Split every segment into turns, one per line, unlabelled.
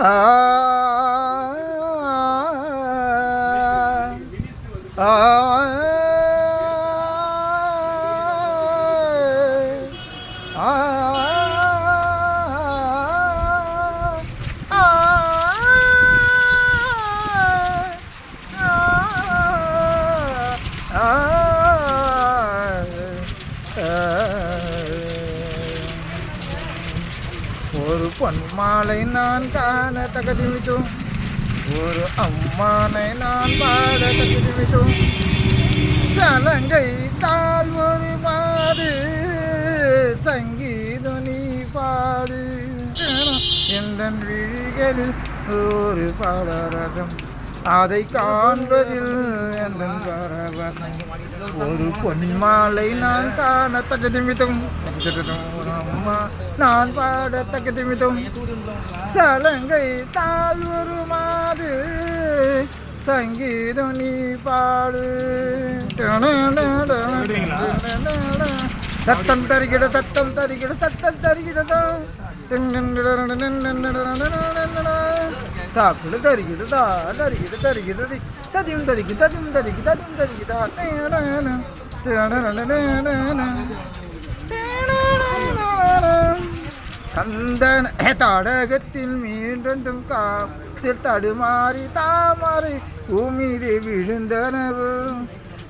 ಆ ஒரு பொன்மாலை நான் காண தகுதிமித்தும் ஒரு அம்மானை நான் பாட தகுதிமித்தும் சலங்கை தாழ் ஒரு மாறு. சங்கீதம் நீ பாடு. எந்த விழிகளில் ஒரு பாடரசம். அதை காண்பதில் எந்த பரவசம் ஒரு பொன்மாலை நான் காண தகுதிமிதம் அம்மா நான் பாட தகுதிமிதம். சலங்கை தாழ் ஒரு மாது சங்கீதம் நீ பாடு. தத்தம் தருகிட தத்தம் தருகிட தத்தம் தருகிடதோ താക്കൾ തരികിട് താ തരികിട് തരികിട് തതിയും തതിക്കും തതിയും തതിക്കും തതിയും തതിക്കും താ തേടാന തേടാന ചന്ദന തടകത്തിൽ വീണ്ടും കാത്തിൽ തടുമാറി താമാറി ഭൂമിയിൽ വിഴുന്തനവ്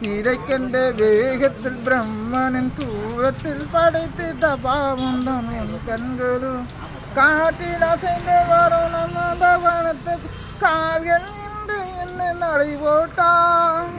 നിരക്കന്റെ വേഗത്തിൽ ബ്രഹ്മനൻ തൂരത്തിൽ പടത്തിട്ട പാവുണ്ടോ കൺകളും காட்டில் அசைந்து வரும் நம்ம வனத்துக்கு கால்கள் நின்று என்ன நடை போட்டான்.